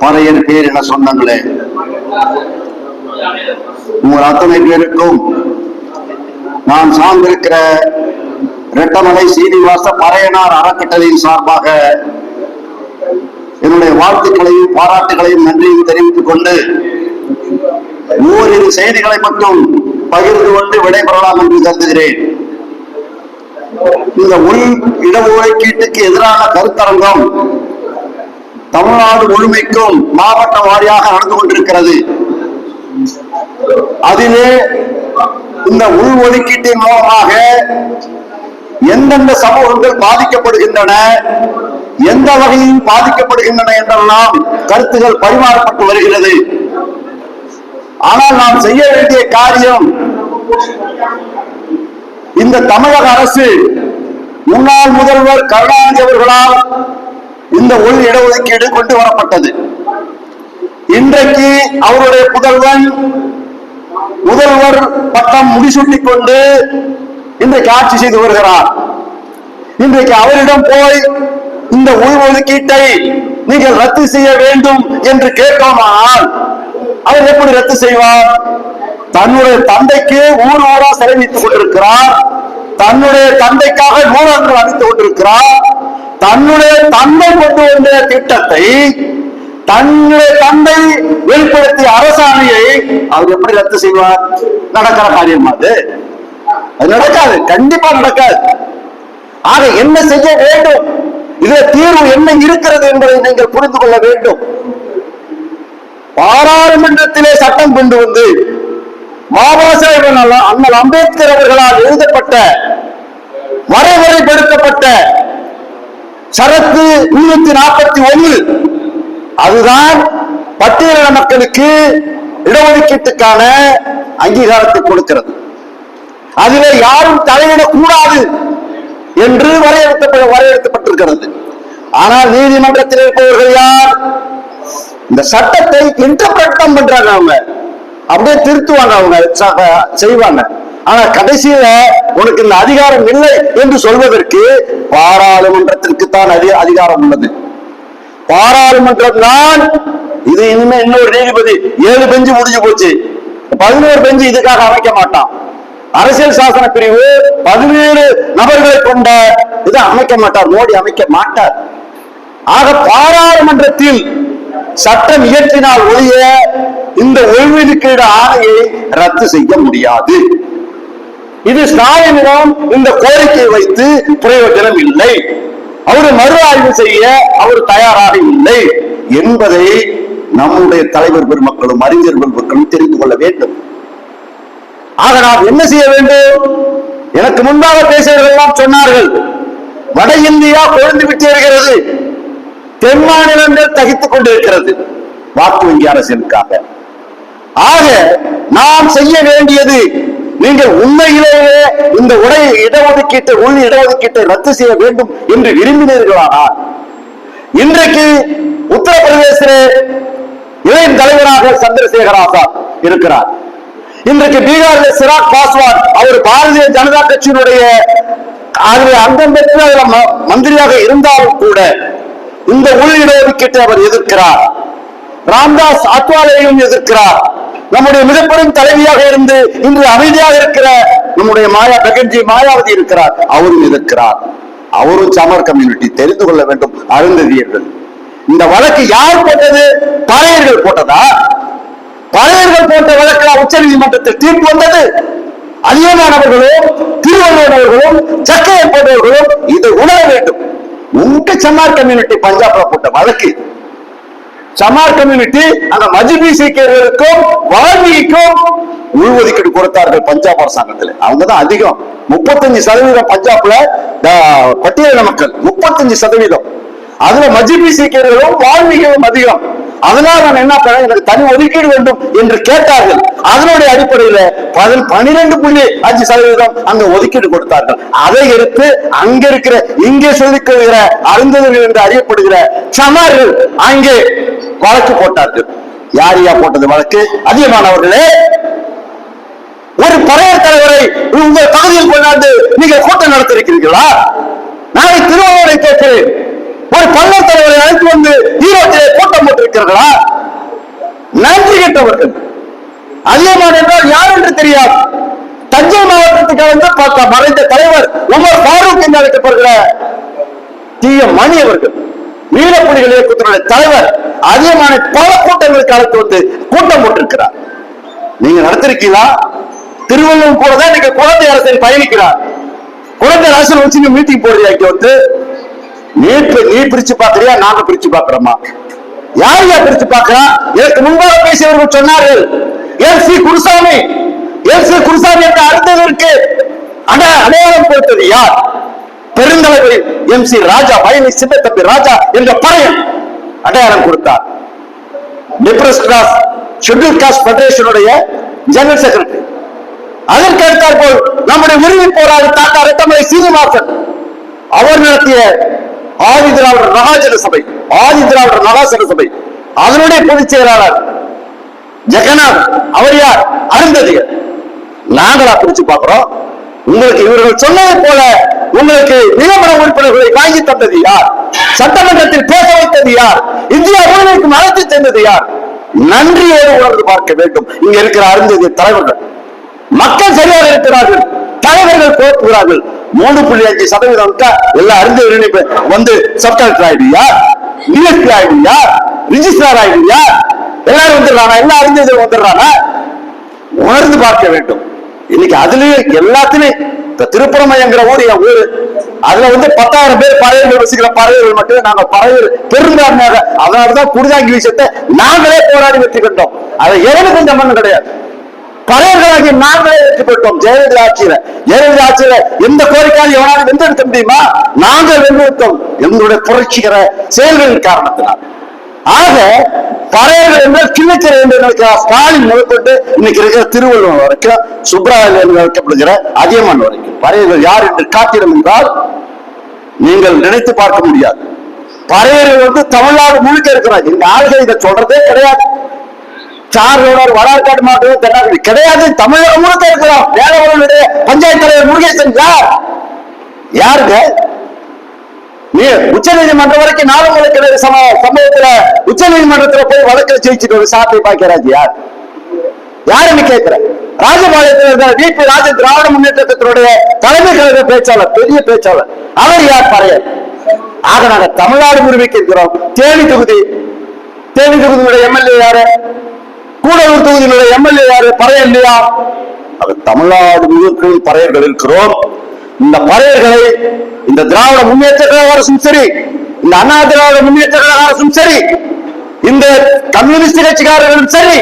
பறையர் பேர் என சொந்தங்களே உங்கள் அத்தனை பேருக்கும் நான் சார்ந்திருக்கிற ரெட்டமலை சீனிவாச பறையனார் அறக்கட்டளையின் சார்பாக என்னுடைய வாழ்த்துக்களையும் பாராட்டுகளையும் நன்றியும் தெரிவித்துக் கொண்டு ஓரிரு செய்திகளை மட்டும் பகிர்ந்து கொண்டு விடைபெறலாம் என்று கருதுகிறேன். இந்த உள் இடஒதுக்கீட்டுக்கு எதிரான கருத்தரங்கம் தமிழ்நாடு முழுமைக்கும் மாவட்ட வாரியாக நடந்து கொண்டிருக்கிறது. அதிலே இந்த உள் ஒதுக்கீட்டின் மூலமாக எந்தெந்த சமூகங்கள் பாதிக்கப்படுகின்றன எந்த வகையில் பாதிக்கப்படுகின்றன என்றெல்லாம் கருத்துகள் பரிமாறப்பட்டு வருகிறது. ஆனால் நாம் செய்ய வேண்டிய காரியம் இந்த தமிழக அரசு முன்னாள் முதல்வர் கருணாநிதி அவர்களால் இந்த உள் இடஒதுக்கீடு கொண்டு வரப்பட்டது. இன்றைக்கு அவருடைய புதல்வன் முதல்வர் பட்டம் முடிசூட்டிக் கொண்டு இன்றைக்கு ஆட்சி செய்து வருகிறார். இன்றைக்கு அவரிடம் போய் இந்த உள்ஒதுக்கீட்டை நீங்கள் ரத்து செய்ய வேண்டும் என்று கேட்டோமானால் அவர் எப்படி ரத்து செய்வார் தன்னுடைய தந்தைக்கு ஊர் ஊரா செலவித்துக் கொண்டிருக்கிறார் தன்னுடைய தந்தைக்காக நூலகங்கள் அளித்துக் கொண்டிருக்கிறார் தன்னுடைய தந்தை கொண்டு வந்த திட்டத்தை தன்னுடைய தந்தை வெளிப்படுத்திய அரசாணையை அவர் எப்படி ரத்து செய்வார்? நடக்கிற காரியம் அது. அது நடக்காது. கண்டிப்பா நடக்காது. ஆக என்ன செய்ய வேண்டும்? இதுல தீர்வு என்ன இருக்கிறது என்பதை நீங்கள் புரிந்து கொள்ள வேண்டும். பாராளுமன்றத்திலே சட்டம் கொண்டு வந்து பாபாசாஹேப் அண்ணல் அம்பேத்கர் அவர்களால் எழுதப்பட்ட வரைமுறைப்படுத்தப்பட்ட சரத்து முன்னூத்தி நாற்பத்தி ஒன்று அதுதான் பட்டியலின மக்களுக்கு இடஒதுக்கீட்டுக்கான அங்கீகாரத்தை கொடுக்கிறது. அதிலே யாரும் தலையிடக்கூடாது என்று வரையறுத்த வரையறுக்கப்பட்டிருக்கிறது. ஆனால் நீதிமன்றத்தில் இருப்பவர்கள் யார்? இந்த சட்டத்தை இன்டர்பிரட்டம் பண்றாங்க அவங்க. அப்படியே திருத்துவாங்க அவங்க செய்வாங்க. ஆனா கடைசியில உனக்கு இந்த அதிகாரம் இல்லை என்று சொல்வதற்கு பாராளுமன்றத்திற்கு தான் அதிக அதிகாரம் உள்ளது. பாராளுமன்றம் தான் இது இனிமே இன்னொரு நீதிபதி ஏழு பெஞ்சு முடிஞ்சு போச்சு. பதினோரு பெஞ்சு இதுக்காக அமைக்க மாட்டான். அரசியல் சாசன பிரிவு பதினேழு நபர்களை கொண்ட இதை அமைக்க மாட்டார். மோடி அமைக்க மாட்டார். ஆக பாராளுமன்றத்தில் சட்டம் இயற்றினால் ஒழிய இந்த ஓய்வூதியீடு ஆணையை ரத்து செய்ய முடியாது. இது ஸ்டாலினிடம் இந்த கோரிக்கையை வைத்து பிரயோஜனம் இல்லை. அவர் மறு ஆய்வு செய்ய அவர் தயாராக இல்லை என்பதை நம்முடைய தலைவர் பெருமக்களும் அறிஞர் பெருமக்களும் தெரிந்து கொள்ள வேண்டும். ஆக நாம் என்ன செய்ய வேண்டும்? எனக்கு முன்பாக பேசியவர்கள் எல்லாம் சொன்னார்கள் வட இந்தியா குழந்து விட்டு வருகிறது தென் மாநிலங்கள் தகித்துக் கொண்டிருக்கிறது. வாக்கு வங்கி அரசியலுக்காக. ஆக நாம் செய்ய வேண்டியது நீங்கள் உண்மையிலேயே இந்த உடை இடஒதுக்கீட்டை உள் இடஒதுக்கீட்டை ரத்து செய்ய வேண்டும் என்று விரும்பினீர்களானால் இன்றைக்கு உத்தரப்பிரதேசத்திலே இளைய தலைவராக சந்திரசேகர் ஆசாத் இருக்கிறார். இன்றைக்கு பீகாரில் சிராக் பாஸ்வான் அவர் பாரதிய ஜனதா கட்சியினுடைய அதில் அங்கம் பெற்று மந்திரியாக இருந்தாலும் கூட இந்த உள் இடஒதுக்கீட்டை அவர் எதிர்க்கிறார். ராம்தாஸ் அத்வாலேயும் எதிர்க்கிறார். நம்முடைய மிகப்பெரும் தலைவியாக இருந்து இன்று அமைதியாக இருக்கிற நம்முடைய மாயா பெகன்ஜி மாயாவதி இருக்கிறார். அவரும் எதிர்க்கிறார். அவரும் சமர் கம்யூனிட்டி தெரிந்து கொள்ள வேண்டும் அருந்ததியர்கள். இந்த வழக்கு யார் போட்டது? பழையர்கள் போட்டதா? பழையர்கள் போட்ட வழக்கில் உச்ச நீதிமன்றத்தில் தீர்ப்பு வந்தது? அதிகமானவர்களும் திருவள்ளுவர் அவர்களும் ஜக்கையன் போன்றவர்களும் இதை உணர வேண்டும். உங்க చమార్ கம்யூனிட்டி பஞ்சாப்ல போட்ட வழக்கு. இது. சமார் கம்யூனிட்டி அந்த மஜிபி சீக்கியர்களுக்கும் வாழ்விக்கும் உள்ஒதுக்கீடு கொடுத்தார்கள் பஞ்சாப் அரசாங்கத்தில். அவங்க தான் அதிகம். முப்பத்தஞ்சு சதவீதம் பஞ்சாப்ல ஆஹ், பட்டியலின மக்கள். முப்பத்தஞ்சு சதவீதம். அதுல மஜிபி சீக்கியர்களும் வாழ்விகளும் அதிகம். அதனால நான் என்ன பண்ண எனக்கு தனி ஒதுக்கீடு வேண்டும் என்று கேட்டார்கள். அதனுடைய அடிப்படையில பதில் பனிரெண்டு புள்ளி அஞ்சு சதவீதம் அங்க ஒதுக்கீடு கொடுத்தார்கள். அதை எடுத்து அங்க இருக்கிற இங்கே சொல்லிக்கொள்கிற அருந்ததிகள் என்று அறியப்படுகிற சமார்கள் அங்கே வழக்கு போட்டார்கள். யார் யா போட்டது வழக்கு? அதிகமானவர்களே ஒரு பழைய தலைவரை உங்கள் பகுதியில் கொண்டாந்து நீங்கள் கூட்டம் நடத்திருக்கிறீர்களா நாளை திருவள்ளுவரை கேட்கிறேன். ஒரு பள்ளர் தலைவரை அழைத்து வந்து ஈரோட்டிலே கூட்டம் போட்டிருக்கிறார்களா? நன்றி கேட்டவர்கள். அதியமான் என்றால் யார் என்று தெரியாது. தஞ்சை மாவட்டத்துக்கு வந்து மறைந்த தலைவர் உமர் ஃபாரூக் என்று அழைக்கப்படுகிற டி எம் மணி அவர்கள். வீரப்புலிகள் இயக்கத்தினுடைய தலைவர். அதிகமான பல கூட்டங்களுக்கு அழைத்து வந்து கூட்டம் போட்டிருக்கிறார். நீங்க நடத்திருக்கீங்களா? திருவள்ளுவர் கூட தான் இன்னைக்கு குழந்தை அரசியல் பயணிக்கிறார். குழந்தை அரசியல் வச்சு மீட்டிங் போடுறியா வந்து? நீ பி- நீ பிரிச்சு பாக்குறியா நாங்க பிரிச்சு பாக்குறோமா யார் யார் பிரிச்சு பாக்குறா எனக்கு முன்பாக பேசியவர்கள் சொன்னார்கள். L C Gurusamy. L C Gurusamy என்ற அடுத்ததற்கு அட அடையாளம் கொடுத்தது யார்? பெருந்தலைவர் எம் சி ராஜா பயணி சின்ன தம்பி ராஜா என்ற பறையன் அடையாளம் கொடுத்தார். டிப்ரஸ் கிளாஸ் ஷெட்யூல் காஸ்ட் பெடரேஷனுடைய ஜெனரல் செக்ரட்டரி. அதற்கு அடுத்தாற் போல் நம்முடைய உரிமை போராடி தாத்தா ரத்தமலை சீனிவாசன். அவர் நடத்திய ஆதி திராவிடர் மகாஜன சபை ஆதி திராவிடர் மகாசன சபை. அதனுடைய பொதுச் செயலாளர் ஜெகநாத் அவர் யார்? அருந்ததியர். நாங்களா பிரிச்சு பார்க்கிறோம். உங்களுக்கு இவர்கள் சொன்னதை போல உங்களுக்கு நியமன உறுப்பினர்களை வாங்கி தந்தது யார்? சட்டமன்றத்தில் பேச வைத்தது யார்? இந்தியா முழுமைக்கும் அழைத்து சென்றது யார்? நன்றியோடு உணர்ந்து பார்க்க வேண்டும். இங்க இருக்கிற அருந்ததிய தலைவர்கள். மக்கள் சரியாக இருக்கிறார்கள். தலைவர்கள் கோப்புகிறார்கள் மூணு புள்ளி அஞ்சு சதவீதம் எல்லா அறிஞர்கள் வந்து சப் கலெக்டர் ஆயிடுவியா டிஎஸ்பி ஆயிடுவியா ரிஜிஸ்ட்ரார் ஆயிடுவியா எல்லாரும் வந்துடுறானா? எல்லா அறிஞர்கள் வந்துடுறானா? உணர்ந்து பார்க்க வேண்டும். இன்னைக்கு அதுலயும் எல்லாத்துலயும் இந்த திருப்புறமையங்கிற ஊர் என் ஊரு. அதுல வந்து பத்தாயிரம் பேர் பறவைகள் வசிக்கிற பறவைகள் மட்டும் நாங்க பறவைகள் பெரும்பான்மையாக அதனாலதான் குடிதாங்கி விஷயத்தை நாங்களே போராடி வெற்றி கண்டோம் அதை எவனுக்கும் சம்பந்தம் கிடையாது. பறையர்களாகி நாங்களே வெற்றி பெற்றோம் ஜெயலலிதா ஆட்சியில ஜெயலலிதா ஆட்சியில எந்த கோரிக்கையாலும் எவனாலும் வென்றெடுக்க முடியுமா? நாங்கள் வென்றெடுத்தோம் எங்களுடைய புரட்சிகர செயல்களின் காரணத்தினால். ஆக பறையர்கள் என்றால் கிண்ணச்சிறை என்று நினைக்கிற ஸ்டாலின் முதற்கொண்டு இன்னைக்கு இருக்கிற திருவள்ளுவர் வரைக்கும் சுப்ராயல் என்று அழைக்கப்படுகிற அதியமான் வரைக்கும். பறையர்கள் யார் என்று காட்டிடும் என்றால் நீங்கள் நினைத்து பார்க்க முடியாது. பறையர்கள் வந்து தமிழ்நாடு முழுக்க இருக்கிறார் இந்த ஆளுகை இதை சொல்றதே கிடையாது. சாரோட வடார்காடு மாவட்டம் தென்னாக்குடி கிடையாது தமிழகம் முழுக்க இருக்கிறோம். வேலவர்களுடைய பஞ்சாயத்து தலைவர் முருகேசன் யார்? யாருங்க? நீ உச்ச நீதிமன்றம் வரைக்கும் நாலு கிணறு சம சம்பவத்துல உச்ச நீதிமன்றத்துல போய் வழக்கில் ஜெயிச்சுட்டு ஒரு சாத்தை பாக்கிறாஜ் யார்? யாருன்னு கேட்கிறேன் ராஜபாளையத்தில் இருந்த விபி ராஜன் திராவிட முன்னேற்றத்தினுடைய தலைமை கழக பேச்சாளர் பெரிய பேச்சாளர். அவர் யார் பறையர்? ஆக நாங்க தமிழ்நாடு உரிமைக்கு இருக்கிறோம். தேனி தொகுதி தேனி தொகுதியுடைய எம்எல்ஏ யாரு? கூடலூர் தொகுதியினுடைய எம்எல்ஏ யாரு? பறையர் இல்லையா? அது தமிழ்நாடு முழுக்க பறையர்கள் இருக்கிறோம். இந்த பறையர்களை இந்த திராவிட முன்னேற்ற கழக அரசும் சரி இந்த அண்ணா திராவிட முன்னேற்ற கழக அரசும் சரி இந்த கம்யூனிஸ்ட் கட்சிக்காரர்களும் சரி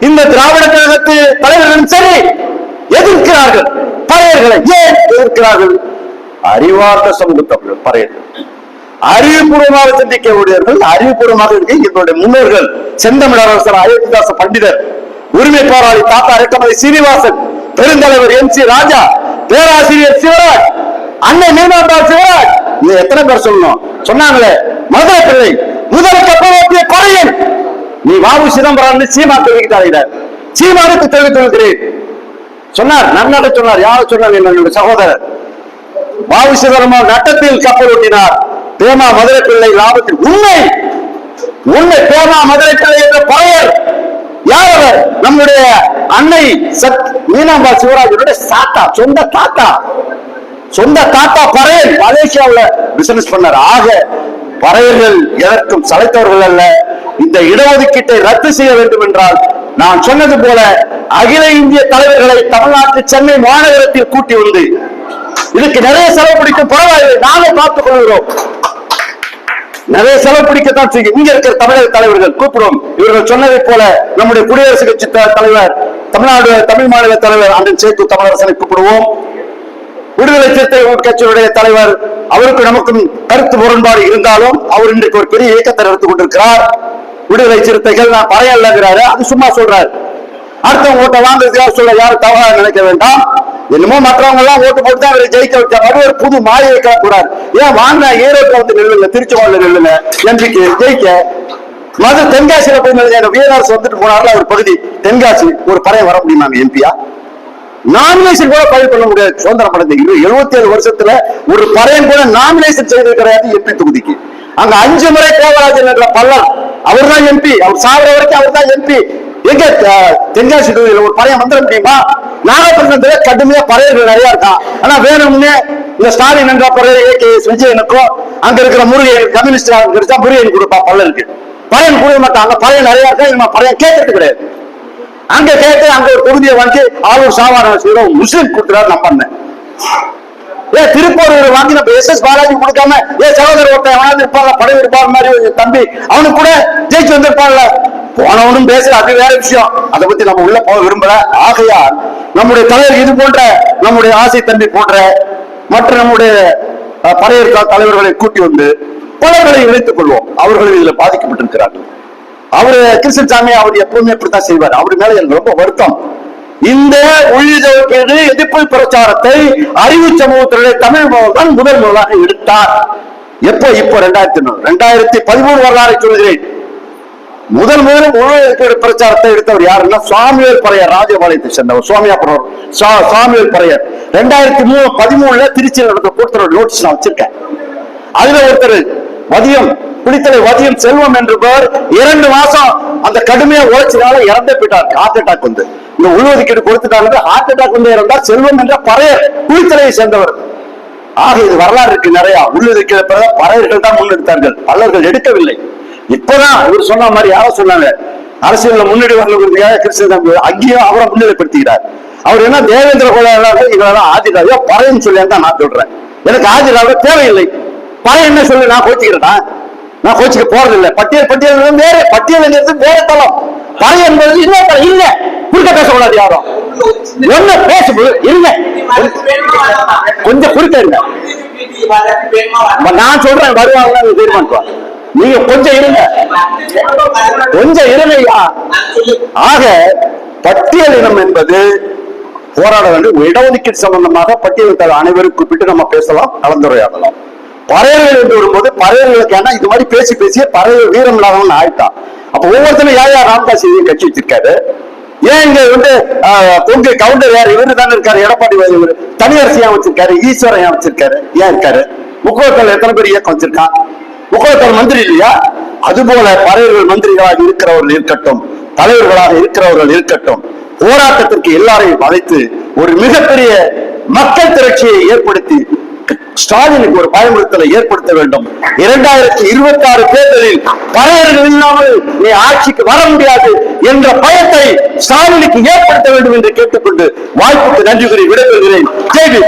இந்த திராவிட கழகத்து தலைவர்களும் சரி எதிர்க்கிறார்கள் பறையர்களை. ஏன் எதிர்க்கிறார்கள்? அறிவார்ந்த சமூகத்தவர்கள் பறையர்கள். அறிவுபூர்வமாக சிந்திக்கக்கூடியவர்கள் அறிவுபூர்வமாக இருக்க எங்களுடைய முன்னோர்கள் செந்தமிழ் அரசர் அயோத்திதாச பண்டிதர் உரிமை போராளி தாத்தா ரெட்டமலை சீனிவாசன் பெருந்தலைவர் எம் சி ராஜா பேராசிரியர் சிவராஜ் அன்னை மீனாந்தா சிவராஜ். இது எத்தனை பேர் சொல்லணும்? சொன்னாங்களே மதுரை பிள்ளை முதல் கப்பலோட்டிய கொலையன். நீ வாவு சிதம்பரம் சீமா தெரிவித்தார் சீமானுக்கு தெரிவித்திருக்கிறேன் சொன்னார் நன்னட சொன்னார். யார் சொன்னார்? என்னுடைய சகோதரர். வாவு சிதம்பரம் நட்டத்தில் கப்பல் ஓட்டினார். பேமா மதுரை பிள்ளை லாபத்தில் உண்மை. உண்மை பேமா மதுரை பிள்ளை என்ற பழையர் யார் அவர்? நம்முடைய அன்னை சத் மீனாம்பா சிவராஜனுடைய சாத்தா சொந்த தாத்தா. சொந்த தாத்தா பறையர். மலேசியாவில் பிசினஸ் பண்ணார். ஆக பறையர்கள் எதற்கும் சளைத்தவர்கள் அல்ல. இந்த இடஒதுக்கீட்டை ரத்து செய்ய வேண்டும் என்றால் நான் சொன்னது போல அகில இந்திய தலைவர்களை தமிழ்நாட்டு சென்னை மாநகரத்தில் கூட்டி வந்து இதுக்கு நிறைய செலவு பிடிக்கும். பரவாயில்லை நாங்க பார்த்துக் கொள்கிறோம். நிறைய செலவு பிடிக்கத்தான் செய்யும். இங்க இருக்கிற தமிழக தலைவர்கள் கூப்பிடுவோம் இவர்கள் சொன்னதை போல நம்முடைய குடியரசு கட்சி தலைவர் தமிழ்நாடு தமிழ் மாநில தலைவர் அண்ணன் சேத்து தமிழரசனை கூப்பிடுவோம். விடுதலை சிறுத்தை கட்சியுடைய தலைவர் அவருக்கு நமக்கும் கருத்து முரண்பாடு இருந்தாலும் அவர் இன்றைக்கு ஒரு பெரிய இயக்கத்தை நடத்தி கொண்டிருக்கிறார். விடுதலை சிறுத்தைகள் நான் பறையல்லங்கிறாரு. அது சும்மா சொல்றாரு. அடுத்தவங்க ஓட்ட வாங்குறதுக்காக சொல்ல யாரும் தவறா நினைக்க வேண்டாம். என்னமோ மற்றவங்க எல்லாம் ஓட்டு போட்டு தான் அவரை ஜெயிக்க வச்சாங்க அது ஒரு புது மாயை கூடாது ஏன் வாங்க ஈரோட்டில் வந்து நில்லுங்க திருச்செங்கோல்ல நில்லுங்க எம்பிக்கு ஜெயிக்க. மது தென்காசியில போய் நிலையான வீரரசு வந்துட்டு போனார்ல ஒரு பகுதி தென்காசி ஒரு பறைய வர முடியுமா எம்பியா நாமினேஷன் கூட பதிவு பண்ண முடியாது. சுதந்திரம் படத்தை எழுபத்தி ஏழு வருஷத்துல ஒரு பறையன் கூட நாமினேஷன் செய்தது கிடையாது எம்பி தொகுதிக்கு. அங்க அஞ்சு முறை கோவராஜன் என்ற பல்லர் அவர் தான் எம்பி அவர் சாகுற வரைக்கும் அவர் தான் எம்பி எங்க தென்காசி தொகுதியில் ஒரு பழைய வந்துட முடியுமா நாகப்பட்டினத்துல கடுமையா பறையர்கள் நிறைய இருக்கான் ஆனா வேணும்னே இந்த ஸ்டாலின் என்ற பறையர் ஏ கே எஸ் விஜயனுக்கும் அங்க இருக்கிற முருகன் கம்யூனிஸ்ட் கிடைச்சா முருகன் கொடுப்பா பல்லருக்கு பறையன் கொடுக்க மாட்டாங்க பறையன் நிறைய இருக்கா? இவன் பறையன் கேட்கறது கிடையாது. அங்க கேட்டு அங்க ஒரு தொகுதியை வாங்கி ஆளூர் சாவாரம் முஸ்லீம் முஸ்லிம் கொடுக்குறாரு நான் பண்ணேன். ஏ திருப்பூர் வாங்கி நம்ம எஸ் எஸ் பாலாஜி கொடுக்காம ஏ சகோதர ஒருத்தன் எவனாவது இருப்பாங்க படகு இருப்பான் மாதிரி தம்பி அவனுக்கு கூட ஜெயிச்சு வந்திருப்பான்ல போனவனும் பேசுற அது வேற விஷயம். அதை பத்தி நம்ம உள்ள போக விரும்பல. ஆகையால் நம்முடைய தலைவர் இது போன்ற நம்முடைய ஆசை தம்பி போன்ற மற்ற நம்முடைய அஹ், தலைவர்களை கூட்டி வந்து பலர்களை இணைத்துக் கொள்வோம். அவர்களும் இதுல பாதிக்கப்பட்டிருக்கிறார்கள். அவரு கிருஷ்ணசாமி அவர் எப்பவுமே இப்படித்தான் செய்வார். அவர் மேல எனக்கு ரொம்ப வருத்தம். இந்த உள்ளிதழ் எதிர்ப்பு பிரச்சாரத்தை அறிவு சமூகத்தினுடைய தமிழ் முதல் தான் முதல் முதலாக எடுத்தார். எப்ப? இப்போ ரெண்டாயிரத்தி ரெண்டாயிரத்தி பதிமூணு வரலாறு சொல்கிறேன். முதல் முதல் உழவு பிரச்சாரத்தை எடுத்தவர் யாருன்னா சுவாமிவேல் பறையர் ராஜபாளையத்தை சேர்ந்தவர் சுவாமியாபுரம் சா- சுவாமிவேல் பறையர். ரெண்டாயிரத்தி மூணு பதிமூணுல திருச்சியில் நடந்த கூட்டத்தோட நோட்டீஸ் நான் வச்சிருக்கேன். அதுல ஒருத்தர் மதியம் குளித்தலை வதியம் செல்வம் என்பவர் இரண்டு மாசம் அந்த கடுமையா உழைச்சதால இறந்தே போயிட்டார். ஹார்ட் அட்டாக் வந்து. இந்த உள்ஒதுக்கீடு கொடுத்துட்டாங்க ஹார்ட் அட்டாக் வந்து இறந்தார். செல்வம் என்ற பறையர் குளித்தலையை சேர்ந்தவர். ஆக இது வரலாறு இருக்கு நிறைய. உள்ளுதிக்கிற பறையர்கள் தான் முன்னெடுத்தார்கள். பல்லர்கள் எடுக்கவில்லை. இப்பதான் இவர் சொன்ன மாதிரி யாரோ சொன்னாங்க. அரசியல் முன்னேறி வரலுங்கிறதுக்காக கிருஷ்ணன் தம்பி அங்கேயும் அவரை முன்னிலைப்படுத்துகிறார் அவர் என்ன தேவேந்திர குல இவரெல்லாம் ஆதிராஜோ பறையன்னு சொல்லி தான் நான் சொல்றேன். எனக்கு ஆதிராவை தேவையில்லை. பறைய என்ன சொல்லி நான் கோச்சிக்கிறேனா? நான் கோச்சுக்கு போறது இல்லை பட்டியல் பட்டியல் வேற பட்டியல் வேற தளம். பறை என்பது இன்னொரு தளம். இல்ல. குறுக்க பேசக்கூடாது யாரும். ஒண்ணு பேசும்போது இல்ல. கொஞ்சம் குறுக்க இருங்க. நான் சொல்றேன் வருவாங்க தீர்மானிப்பாங்க நீங்க கொஞ்சம் இருங்க. கொஞ்சம் இருங்கய்யா. ஆக பட்டியல் இனம் என்பது போராட வேண்டும். இடஒதுக்கீடு சம்பந்தமாக பட்டியலிட்டால் அனைவரும் கூப்பிட்டு நம்ம பேசலாம் கலந்துரையாடலாம். பறையர்கள் என்று வரும்போது பறையர்களுக்கு ஏன்னா இது மாதிரி பேசி பேசியே பறையர் வீரம் இல்லாதவன் ஆயிட்டான். அப்ப ஒவ்வொருத்தரும் யார் யார் ராமதாஸ் கட்சி வச்சிருக்காரு? ஏன் இங்க வந்து கொங்கு கவுண்டர் யார்? இவரு தானே இருக்காரு எடப்பாடி இவர் இவரு. தனியரசு ஏன் வச்சிருக்காரு? ஈஸ்வரன் ஏன் வச்சிருக்காரு? ஏன் இருக்காரு? முக்கோத்தல் எத்தனை பேர் இயக்கம் வச்சிருக்கான்? முக்கோத்தல் மந்திரி இல்லையா? அதுபோல பறையர்கள் மந்திரிகளாக இருக்கிறவர்கள் இருக்கட்டும் தலைவர்களாக இருக்கிறவர்கள் இருக்கட்டும் போராட்டத்திற்கு எல்லாரையும் அழைத்து ஒரு மிகப்பெரிய மக்கள் திரட்சியை ஏற்படுத்தி ஸ்டாலினுக்கு ஒரு பயமுறுத்தலை ஏற்படுத்த வேண்டும். இரண்டாயிரத்தி இருபத்தி ஆறு தேர்தலில் பறையர்கள் இல்லாமல் நீ ஆட்சிக்கு வர முடியாது என்ற பயத்தை ஸ்டாலினுக்கு ஏற்படுத்த வேண்டும் என்று கேட்டுக்கொண்டு வாய்ப்புக்கு நன்றி கூறி விடைபெறுகிறேன். ஜெய்பி